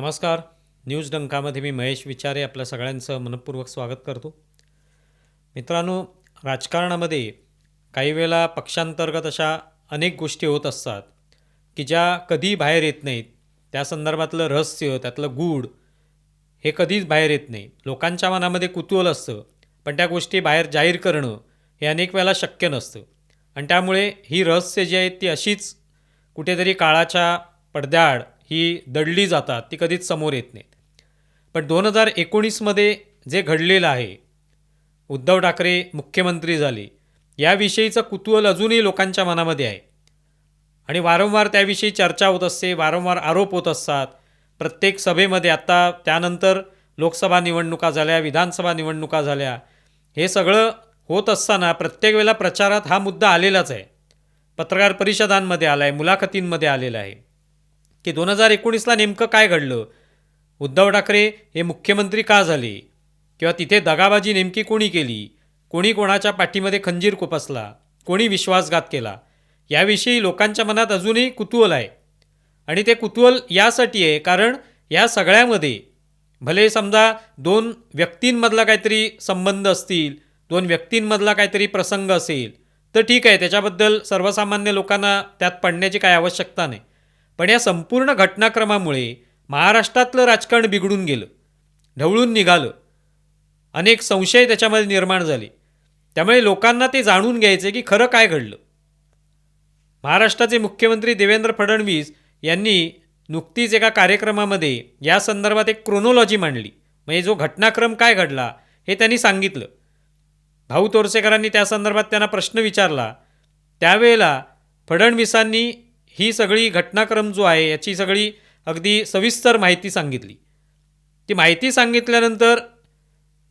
नमस्कार. न्यूज डंकामध्ये मी महेश विचारे आपल्या सगळ्यांचं मनपूर्वक स्वागत करतो. मित्रांनो राजकारणामध्ये काही वेळेला पक्षांतर्गत अशा अनेक गोष्टी होत असतात की ज्या कधी बाहेर येत नाहीत. त्या संदर्भातलं रहस्य त्यातलं गूढ हे कधीच बाहेर येत नाही. लोकांच्या मनामध्ये कुतूहल असतं पण त्या गोष्टी बाहेर जाहीर करणं हे अनेक वेळेला शक्य नसतं. आणि त्यामुळे ही रहस्य जी आहेत ती अशीच कुठेतरी काळाच्या पडद्याआड ही दडली जातात ती कधीच समोर येत नाहीत. पण दोन हजार एकोणीसमध्ये जे घडलेलं आहे उद्धव ठाकरे मुख्यमंत्री झाले याविषयीचं कुतूहल अजूनही लोकांच्या मनामध्ये आहे. आणि वारंवार त्याविषयी चर्चा होत असते वारंवार आरोप होत असतात. प्रत्येक सभेमध्ये आत्ता त्यानंतर लोकसभा निवडणुका झाल्या विधानसभा निवडणुका झाल्या हे सगळं होत असताना प्रत्येक वेळेला प्रचारात हा मुद्दा आलेलाच आहे. पत्रकार परिषदांमध्ये आला आहे मुलाखतींमध्ये आलेला आहे. की दोन हजार एकोणीसला नेमकं काय घडलं? उद्धव ठाकरे हे मुख्यमंत्री का झाले? किंवा तिथे दगाबाजी नेमकी कोणी केली? कोणी कोणाच्या पाठीमध्ये खंजीर कोपसला? कोणी विश्वासघात केला? याविषयी लोकांच्या मनात अजूनही कुतूहल आहे. आणि ते कुतूहल यासाठी आहे कारण या सगळ्यामध्ये भले समजा दोन व्यक्तींमधला काहीतरी संबंध असतील दोन व्यक्तींमधला काहीतरी प्रसंग असेल तर ठीक आहे त्याच्याबद्दल सर्वसामान्य लोकांना त्यात पडण्याची काही आवश्यकता नाही. पण या संपूर्ण घटनाक्रमामुळे महाराष्ट्रातलं राजकारण बिघडून गेलं ढवळून निघालं. अनेक संशय त्याच्यामध्ये निर्माण झाले. त्यामुळे लोकांना ते जाणून घ्यायचे की खरं काय घडलं. महाराष्ट्राचे मुख्यमंत्री देवेंद्र फडणवीस यांनी नुकतीच एका कार्यक्रमामध्ये या संदर्भात एक क्रोनॉलॉजी मांडली. म्हणजे जो घटनाक्रम काय घडला हे त्यांनी सांगितलं. भाऊ तोरसेकरांनी त्या संदर्भात त्यांना प्रश्न विचारला. त्यावेळेला फडणवीसांनी ही सगळी घटनाक्रम जो आहे याची सगळी अगदी सविस्तर माहिती सांगितली. ती माहिती सांगितल्यानंतर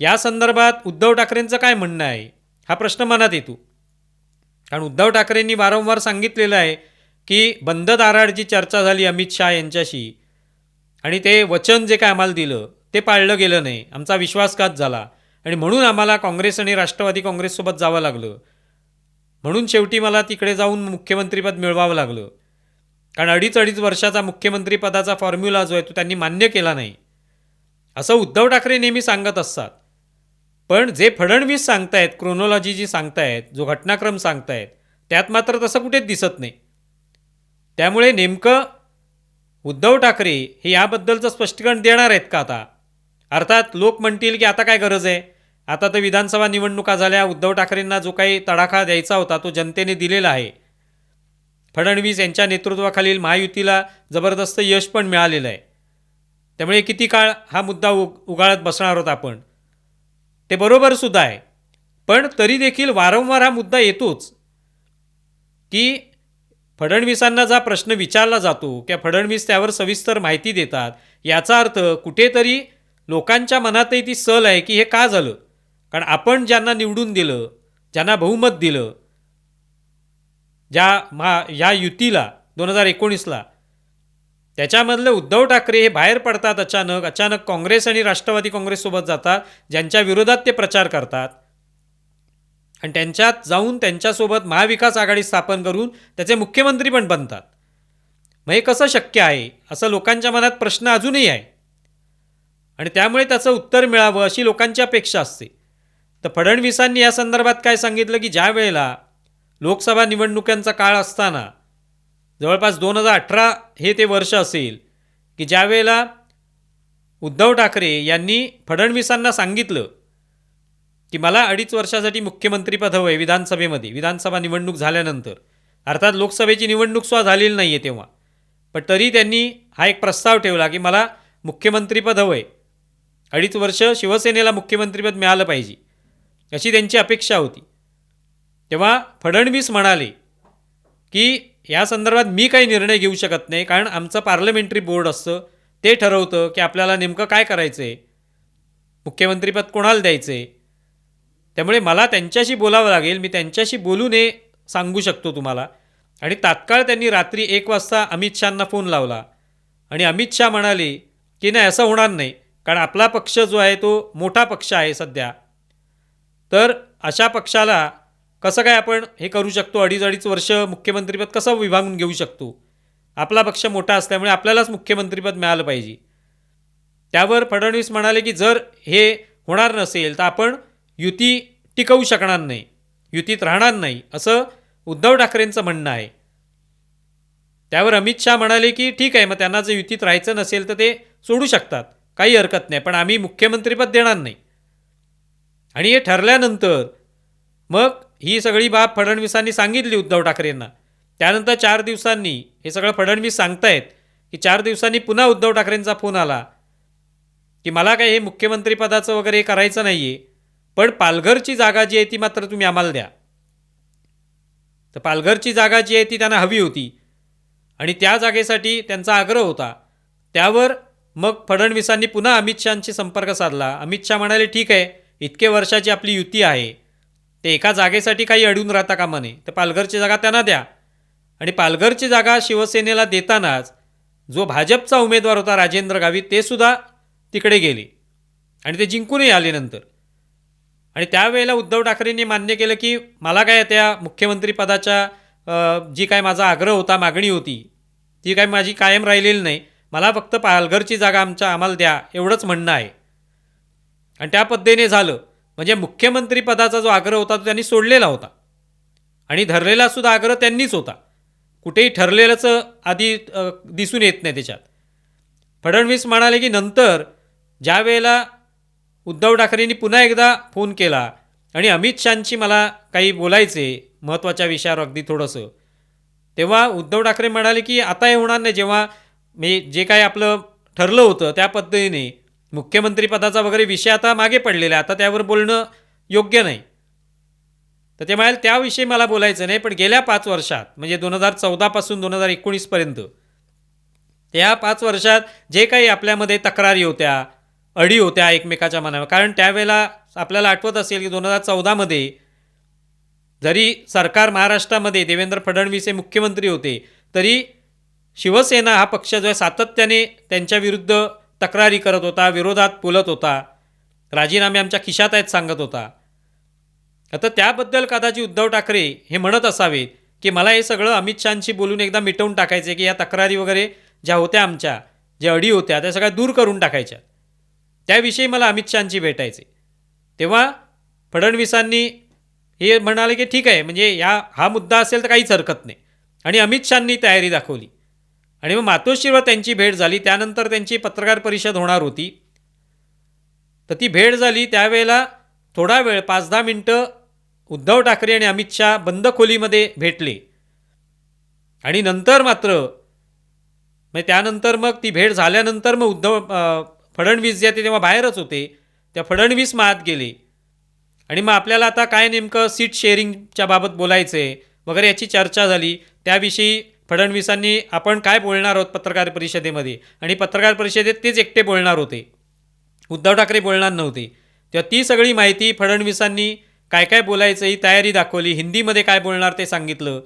या संदर्भात उद्धव ठाकरेंचं काय म्हणणं आहे हा प्रश्न मनात येतो. कारण उद्धव ठाकरेंनी वारंवार सांगितलेलं आहे की बंद दाराडची चर्चा झाली अमित शहा यांच्याशी आणि ते वचन जे काय आम्हाला दिलं ते पाळलं गेलं नाही. आमचा विश्वासघात झाला. आणि म्हणून आम्हाला काँग्रेस आणि राष्ट्रवादी काँग्रेससोबत जावं लागलं. म्हणून शेवटी मला तिकडे जाऊन मुख्यमंत्रीपद मिळवावं लागलं. कारण अडीच अडीच वर्षाचा मुख्यमंत्रीपदाचा फॉर्म्युला जो आहे तो त्यांनी मान्य केला नाही. असं उद्धव ठाकरे नेहमी सांगत असतात. पण जे फडणवीस सांगतायत क्रोनॉलॉजी जी सांगतायत जो घटनाक्रम सांगतायत त्यात मात्र तसं कुठेच दिसत नाही. त्यामुळे नेमकं उद्धव ठाकरे हे याबद्दलचं स्पष्टीकरण देणार आहेत का आता? अर्थात लोक म्हणतील की आता काय गरज आहे? आता तर विधानसभा निवडणुका झाल्या उद्धव ठाकरेंना जो काही तडाखा द्यायचा होता तो जनतेने दिलेला आहे. फडणवीस यांच्या नेतृत्वाखालील महायुतीला जबरदस्त यश पण मिळालेलं आहे. त्यामुळे किती काळ हा मुद्दा उग उगाळत बसणार आहोत आपण? ते बरोबरसुद्धा आहे. पण तरी देखील वारंवार हा मुद्दा येतोच. की फडणवीसांना जा प्रश्न विचारला जातो किंवा फडणवीस त्यावर सविस्तर माहिती देतात याचा अर्थ कुठेतरी लोकांच्या मनातही ती सल आहे की हे का झालं? कारण आपण ज्यांना निवडून दिलं ज्यांना बहुमत दिलं ज्या मा या युतीला दोन हजार एकोणीसला. त्याच्यामधले उद्धव ठाकरे हे बाहेर पडतात अचानक. अचानक काँग्रेस आणि राष्ट्रवादी काँग्रेससोबत जातात. ज्यांच्या विरोधात ते प्रचार करतात. आणि त्यांच्यात जाऊन त्यांच्यासोबत महाविकास आघाडी स्थापन करून त्याचे मुख्यमंत्री पण बनतात. मग हे कसं शक्य आहे? असं लोकांच्या मनात प्रश्न अजूनही आहे. आणि त्यामुळे त्याचं उत्तर मिळावं अशी लोकांची अपेक्षा असते. तर फडणवीसांनी या संदर्भात काय सांगितलं की ज्या वेळेला लोकसभा निवडणुकांचा काळ असताना जवळपास दोन हजार अठरा हे ते वर्ष असेल की ज्यावेळेला उद्धव ठाकरे यांनी फडणवीसांना सांगितलं की मला अडीच वर्षासाठी मुख्यमंत्रीपद हवं आहे विधानसभेमध्ये विधानसभा निवडणूक झाल्यानंतर. अर्थात लोकसभेची निवडणूक सुद्धा झालेली नाही आहे तेव्हा. पण तरी त्यांनी हा एक प्रस्ताव ठेवला की मला मुख्यमंत्रीपद हवं आहे अडीच वर्ष शिवसेनेला मुख्यमंत्रीपद मिळालं पाहिजे. अशी त्यांची अपेक्षा होती. तेव्हा फडणवीस म्हणाले की या संदर्भात मी काही निर्णय घेऊ शकत नाही कारण आमचं पार्लमेंटरी बोर्ड असतं ते ठरवतं की आपल्याला नेमकं काय करायचं आहे मुख्यमंत्रीपद कोणाला द्यायचं आहे त्यामुळे मला त्यांच्याशी बोलावं लागेल मी त्यांच्याशी बोलून नये सांगू शकतो तुम्हाला. आणि तात्काळ त्यांनी रात्री एक वाजता अमित शहांना फोन लावला. आणि अमित शहा म्हणाले की नाही असं होणार नाही कारण आपला पक्ष जो आहे तो मोठा पक्ष आहे सध्या. तर अशा पक्षाला कसं काय आपण हे करू शकतो? अडीच अडीच वर्ष मुख्यमंत्रीपद कसं विभागून घेऊ शकतो? आपला पक्ष मोठा असल्यामुळे आपल्यालाच मुख्यमंत्रीपद मिळालं पाहिजे. त्यावर फडणवीस म्हणाले की जर हे होणार नसेल तर आपण युती टिकवू शकणार नाही युतीत राहणार नाही असं उद्धव ठाकरेंचं म्हणणं आहे. त्यावर अमित शहा म्हणाले की ठीक आहे मग त्यांना जर युतीत राहायचं नसेल तर ते सोडू शकतात काही हरकत नाही पण आम्ही मुख्यमंत्रीपद देणार नाही. आणि हे ठरल्यानंतर मग ही सगळी बाब फडणवीसांनी सांगितली उद्धव ठाकरेंना. त्यानंतर चार दिवसांनी हे सगळं फडणवीस सांगतायत की चार दिवसांनी पुन्हा उद्धव ठाकरेंचा फोन आला. की मला काय हे मुख्यमंत्रीपदाचं वगैरे हे करायचं नाही आहे पण पालघरची जागा जी आहे ती मात्र तुम्ही आम्हाला द्या. तर पालघरची जागा जी आहे ती त्यांना हवी होती. आणि त्या जागेसाठी त्यांचा आग्रह होता. त्यावर मग फडणवीसांनी पुन्हा अमित शहांशी संपर्क साधला. अमित शहा म्हणाले ठीक आहे इतके वर्षाची आपली युती आहे. ते एका जागेसाठी काही अडून राहता कामा नये. तर पालघरची जागा त्यांना द्या. आणि पालघरची जागा शिवसेनेला देतानाच जो भाजपचा उमेदवार होता राजेंद्र गावित ते सुद्धा तिकडे गेले. आणि ते जिंकूनही आले नंतर. आणि त्यावेळेला उद्धव ठाकरेंनी मान्य केलं की मला काय त्या मुख्यमंत्रीपदाच्या जी काय माझा आग्रह होता मागणी होती ती काय माझी कायम राहिलेली नाही. मला फक्त पालघरची जागा आमच्या आम्हाला द्या एवढंच म्हणणं आहे. आणि त्या पद्धतीने झालं. म्हणजे मुख्यमंत्रीपदाचा जो आग्रह होता तो त्यांनी सोडलेला होता. आणि धरलेला सुद्धा आग्रह त्यांनीच होता. कुठेही ठरलेलंच आधी दिसून येत नाही त्याच्यात. फडणवीस म्हणाले की नंतर ज्या वेळेला उद्धव ठाकरेंनी पुन्हा एकदा फोन केला आणि अमित शहांची मला काही बोलायचे महत्त्वाच्या विषयावर अगदी थोडंसं तेव्हा उद्धव ठाकरे म्हणाले की आता हे होणार नाही. जेव्हा मी जे काही आपलं ठरलं होतं त्या पद्धतीने मुख्यमंत्रीपदाचा वगैरे विषय आता मागे पडलेला आहे. आता त्यावर बोलणं योग्य नाही. तर ते म्हणाल त्याविषयी मला बोलायचं नाही पण गेल्या पाच वर्षात म्हणजे दोन हजार चौदापासून दोन हजार एकोणीसपर्यंत त्या पाच वर्षात जे काही आपल्यामध्ये तक्रारी होत्या अडी होत्या एकमेकाच्या मनावर कारण त्यावेळेला आपल्याला आठवत असेल की दोन हजार चौदामध्ये जरी सरकार महाराष्ट्रामध्ये देवेंद्र फडणवीस हे मुख्यमंत्री होते तरी शिवसेना हा पक्ष जो आहे सातत्याने त्यांच्याविरुद्ध तक्रारी करत होता विरोधात बोलत होता राजीनामे आमच्या खिशात आहेत सांगत होता. आता त्याबद्दल कदाचित उद्धव ठाकरे हे म्हणत असावेत की मला हे सगळं अमित शहांशी बोलून एकदा मिटवून टाकायचे की या तक्रारी वगैरे ज्या होत्या आमच्या ज्या अडी होत्या त्या सगळ्या दूर करून टाकायच्या. त्याविषयी मला अमित शहांशी भेटायचे. तेव्हा फडणवीसांनी हे म्हणाले की ठीक आहे म्हणजे या हा मुद्दा असेल तर काहीच हरकत नाही. आणि अमित शहांनी तयारी दाखवली. आणि मग मातोश्रीवर त्यांची भेट झाली. त्यानंतर त्यांची पत्रकार परिषद होणार होती. तर ती भेट झाली. त्यावेळेला थोडा वेळ पाच दहा मिनटं उद्धव ठाकरे आणि अमित शहा बंद खोलीमध्ये भेटले. आणि नंतर मात्र म्हणजे त्यानंतर मग ती भेट झाल्यानंतर मग उद्धव फडणवीस जे ते तेव्हा बाहेरच होते. त्या फडणवीस मात गेले. आणि मग आपल्याला आता काय नेमकं सीट शेअरिंगच्या बाबत बोलायचं आहे वगैरे याची चर्चा झाली. त्याविषयी फडणवीसांनी आपण काय बोलणार आहोत पत्रकार परिषदेमध्ये? आणि पत्रकार परिषदेत तेच एकटे बोलणार होते. उद्धव ठाकरे बोलणार नव्हते. तेव्हा ती सगळी माहिती फडणवीसांनी काय काय बोलायचं ही तयारी दाखवली. हिंदीमध्ये काय बोलणार ते सांगितलं.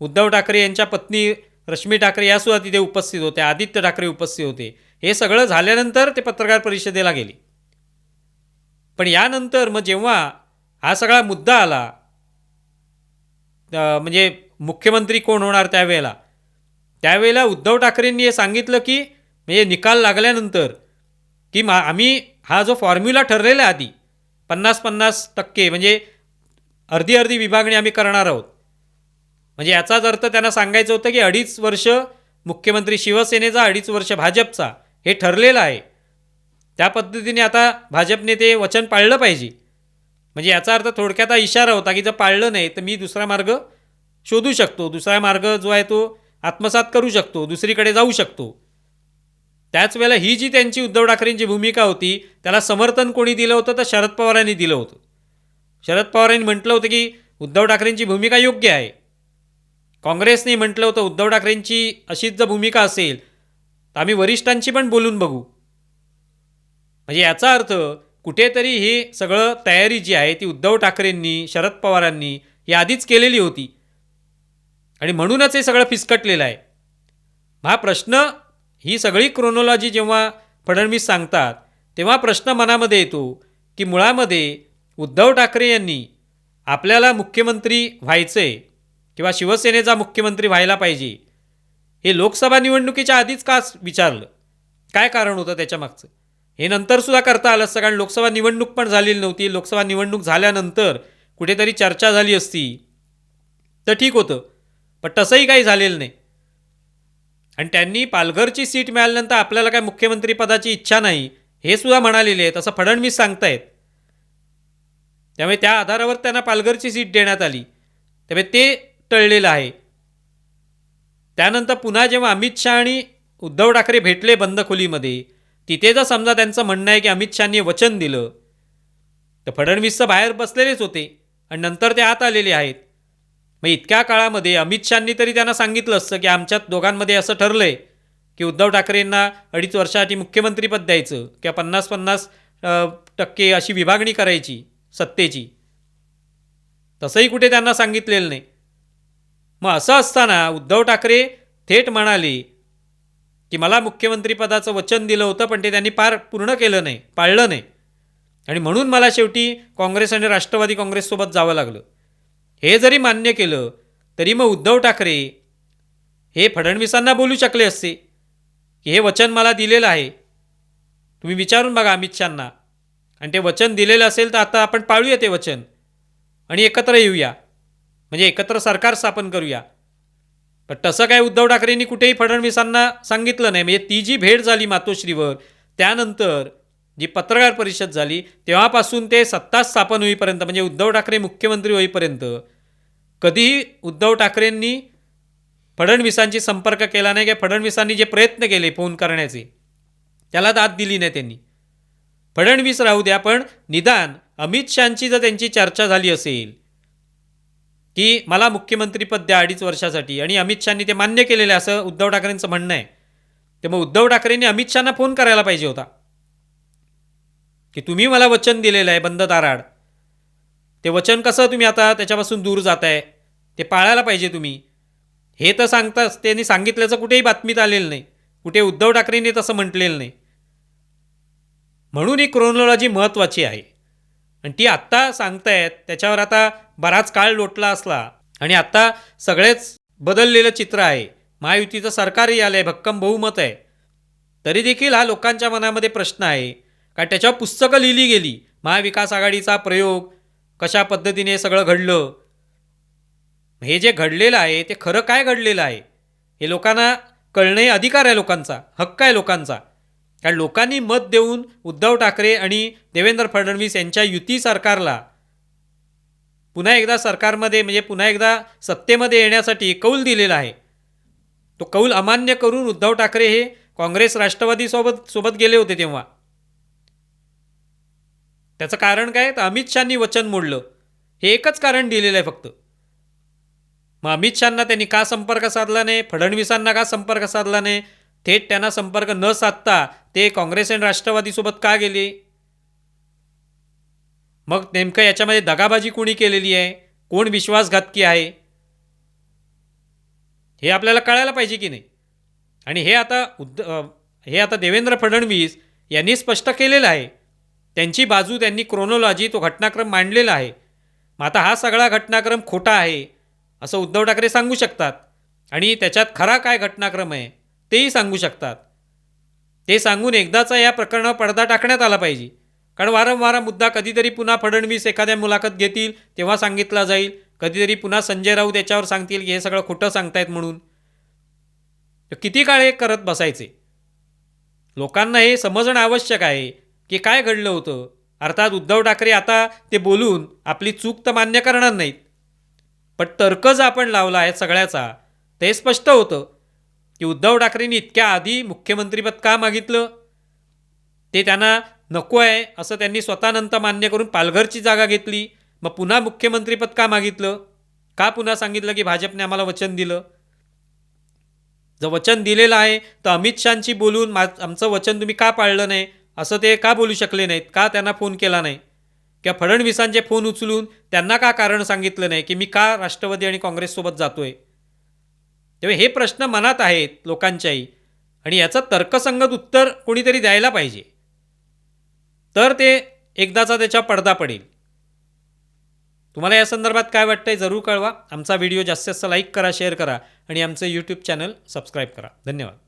उद्धव ठाकरे यांच्या पत्नी रश्मी ठाकरे यासुद्धा तिथे उपस्थित होत्या आदित्य ठाकरे उपस्थित होते. हे सगळं झाल्यानंतर ते पत्रकार परिषदेला गेले. पण यानंतर मग जेव्हा हा सगळा मुद्दा आला म्हणजे मुख्यमंत्री कोण होणार त्यावेळेला? त्यावेळेला उद्धव ठाकरेंनी हे सांगितलं की म्हणजे निकाल लागल्यानंतर की मा आम्ही हा जो फॉर्म्युला ठरलेला आहे आधी पन्नास पन्नास टक्के म्हणजे अर्धी अर्धी विभागणी आम्ही करणार आहोत. म्हणजे याचाच अर्थ त्यांना सांगायचं होतं की अडीच वर्ष मुख्यमंत्री शिवसेनेचा अडीच वर्ष भाजपचा हे ठरलेलं आहे. त्या पद्धतीने आता भाजपने ते वचन पाळलं पाहिजे. म्हणजे याचा अर्थ थोडक्यात इशारा होता की जर पाळलं नाही तर मी दुसरा मार्ग शोधू शकतो. दुसरा मार्ग जो आहे तो आत्मसात करू शकतो. दुसरीकडे जाऊ शकतो. त्याच वेळेला ही जी त्यांची उद्धव ठाकरेंची भूमिका होती त्याला समर्थन कोणी दिलं होतं? तर शरद पवारांनी दिलं होतं. शरद पवारांनी म्हटलं होतं की उद्धव ठाकरेंची भूमिका योग्य आहे. काँग्रेसने म्हटलं होतं उद्धव ठाकरेंची अशीच जर भूमिका असेल तर आम्ही वरिष्ठांची पण बोलून बघू. म्हणजे याचा अर्थ कुठेतरी हे सगळं तयारी जी आहे ती उद्धव ठाकरेंनी शरद पवारांनी ही आधीच केलेली होती. आणि म्हणूनच हे सगळं फिसकटलेलं आहे. हा प्रश्न ही सगळी क्रोनॉलॉजी जेव्हा फडणवीस सांगतात तेव्हा प्रश्न मनामध्ये येतो की मुळामध्ये उद्धव ठाकरे यांनी आपल्याला मुख्यमंत्री व्हायचं आहे किंवा शिवसेनेचा मुख्यमंत्री व्हायला पाहिजे हे लोकसभा निवडणुकीच्या आधीच का विचारलं? काय कारण होतं त्याच्यामागचं हे नंतरसुद्धा करता आलं असतं कारण लोकसभा निवडणूक पण झालेली नव्हती. लोकसभा निवडणूक झाल्यानंतर कुठेतरी चर्चा झाली असती. तर ठीक होतं. पण तसंही काही झालेलं नाही. आणि त्यांनी पालघरची सीट मिळाल्यानंतर आपल्याला काय मुख्यमंत्रीपदाची इच्छा नाही हे सुद्धा म्हणालेले आहेत असं फडणवीस सांगतायत. त्यामुळे त्या आधारावर त्यांना पालघरची सीट देण्यात आली. त्यामुळे ते टळलेलं आहे. त्यानंतर पुन्हा जेव्हा अमित शहा आणि उद्धव ठाकरे भेटले बंद खोलीमध्ये तिथे जर समजा त्यांचं म्हणणं आहे की अमित शहानी वचन दिलं तर फडणवीस तर बाहेर बसलेलेच होते आणि नंतर ते आत आलेले आहेत. मग इतक्या काळामध्ये अमित शहानी तरी त्यांना सांगितलं असतं की आमच्यात दोघांमध्ये असं ठरलं आहे की उद्धव ठाकरेंना अडीच वर्षासाठी मुख्यमंत्रीपद द्यायचं किंवा पन्नास पन्नास टक्के अशी विभागणी करायची सत्तेची. तसंही कुठे त्यांना सांगितलेलं नाही. मग असं असताना उद्धव ठाकरे थेट म्हणाले की मला मुख्यमंत्रीपदाचं वचन दिलं होतं पण ते त्यांनी पार पूर्ण केलं नाही पाळलं नाही. आणि म्हणून मला शेवटी काँग्रेस आणि राष्ट्रवादी काँग्रेससोबत जावं लागलं. हे जरी मान्य केलं तरी मग उद्धव ठाकरे हे फडणवीसांना बोलू शकले असते की हे वचन मला दिलेलं आहे. तुम्ही विचारून बघा अमित शहांना. आणि ते वचन दिलेलं असेल तर आता आपण पाळूया ते वचन. आणि एकत्र येऊया. म्हणजे एकत्र सरकार स्थापन करूया. पण तसं काय उद्धव ठाकरेंनी कुठेही फडणवीसांना सांगितलं नाही. म्हणजे ती जी भेट झाली मातोश्रीवर त्यानंतर जी पत्रकार परिषद झाली तेव्हापासून ते सत्ता स्थापन होईपर्यंत म्हणजे उद्धव ठाकरे मुख्यमंत्री होईपर्यंत कधीही उद्धव ठाकरेंनी फडणवीसांशी संपर्क केला नाही किंवा फडणवीसांनी जे प्रयत्न केले फोन करण्याचे त्याला दाद दिली नाही त्यांनी. फडणवीस राहू द्या पण निदान अमित शहांची जर त्यांची चर्चा झाली असेल की मला मुख्यमंत्रीपद द्या अडीच वर्षासाठी आणि अमित शहानी ते मान्य केलेलं आहे असं उद्धव ठाकरेंचं म्हणणं आहे ते मग उद्धव ठाकरेंनी अमित शहाना फोन करायला पाहिजे होता. की तुम्ही मला वचन दिलेलं आहे बंद दाराड. ते वचन कसं तुम्ही आता त्याच्यापासून दूर जात आहे ते पाळायला पाहिजे तुम्ही. हे तर सांगताच त्यांनी सांगितल्याचं कुठेही बातमीत आलेलं नाही. कुठे उद्धव ठाकरेंनी तसं म्हटलेलं नाही. म्हणून ही क्रोनॉलॉजी महत्त्वाची आहे. आणि ती आत्ता सांगतायत त्याच्यावर आता बराच काळ लोटला असला. आणि आत्ता सगळेच बदललेलं चित्र आहे. महायुतीचं सरकारही आलं आहे भक्कम बहुमत आहे. तरी देखील हा लोकांच्या मनामध्ये प्रश्न आहे. कारण त्याच्यावर पुस्तकं लिहिली गेली. महाविकास आघाडीचा प्रयोग कशा पद्धतीने हे सगळं घडलं? हे जे घडलेलं आहे ते खरं काय घडलेलं आहे? हे लोकांना कळणे अधिकार आहे लोकांचा हक्क आहे लोकांचा. कारण लोकांनी मत देऊन उद्धव ठाकरे आणि देवेंद्र फडणवीस यांच्या युती सरकारला पुन्हा एकदा सरकारमध्ये म्हणजे पुन्हा एकदा सत्तेमध्ये येण्यासाठी कौल दिलेला आहे. तो कौल अमान्य करून उद्धव ठाकरे हे काँग्रेस राष्ट्रवादीसोबत सोबत गेले होते तेव्हा. त्याचं कारण काय? तर अमित शहानी वचन मोडलं. हे एकच कारण दिलेलं आहे फक्त. मग अमित शहांना त्यांनी का संपर्क साधला नाही? फडणवीसांना का संपर्क साधला नाही? थेट त्यांना संपर्क न साधता ते काँग्रेस आणि राष्ट्रवादीसोबत का गेले? मग नेमकं याच्यामध्ये दगाबाजी कोणी केलेली आहे? कोण विश्वासघातकी आहे? हे आपल्याला कळायला पाहिजे की नाही? आणि हे आता उद्द हे आता देवेंद्र फडणवीस यांनी स्पष्ट केलेलं आहे. त्यांची बाजू त्यांनी क्रोनॉलॉजी तो घटनाक्रम मांडलेला आहे. मग आता हा सगळा घटनाक्रम खोटा आहे असं उद्धव ठाकरे सांगू शकतात. आणि त्याच्यात खरा काय घटनाक्रम आहे तेही सांगू शकतात. ते सांगून एकदाचा या प्रकरणावर पडदा टाकण्यात आला पाहिजे. कारण वारंवार मुद्दा कधीतरी पुन्हा फडणवीस एखाद्या मुलाखत घेतील तेव्हा सांगितला जाईल. कधीतरी पुन्हा संजय राऊत याच्यावर सांगतील की हे सगळं खोटं सांगतायत म्हणून. तर किती काळ हे करत बसायचे? लोकांना हे समजणं आवश्यक आहे. की काय घडलं होतं? अर्थात उद्धव ठाकरे आता ते बोलून आपली चूक तर मान्य करणार नाहीत. पण तर्क जो आपण लावला आहे सगळ्याचा ते स्पष्ट होतं की उद्धव ठाकरेंनी इतक्या आधी मुख्यमंत्रीपद का मागितलं? ते त्यांना नको आहे असं त्यांनी स्वतः नंतर मान्य करून पालघरची जागा घेतली मग पुन्हा मुख्यमंत्रीपद का मागितलं? का पुन्हा सांगितलं की भाजपने आम्हाला वचन दिलं? जर वचन दिलेलं आहे तर अमित शहांशी बोलून मा आमचं वचन तुम्ही का पाळलं नाही? असं ते का बोलू शकले नाहीत? का त्यांना फोन केला नाही? किंवा फडणवीसांचे फोन उचलून त्यांना का कारण सांगितलं नाही की मी का राष्ट्रवादी आणि काँग्रेससोबत जातो आहे तेव्हा हे प्रश्न मनात आहेत लोकांच्याही. आणि याचं तर्कसंगत उत्तर कोणीतरी द्यायला पाहिजे. तर ते एकदाचा त्याच्या पडदा पडेल. तुम्हाला या संदर्भात काय वाटतंय जरूर कळवा. आमचा व्हिडिओ जास्तीत जास्त लाईक करा शेअर करा आणि आमचं यूट्यूब चॅनल सबस्क्राईब करा. धन्यवाद.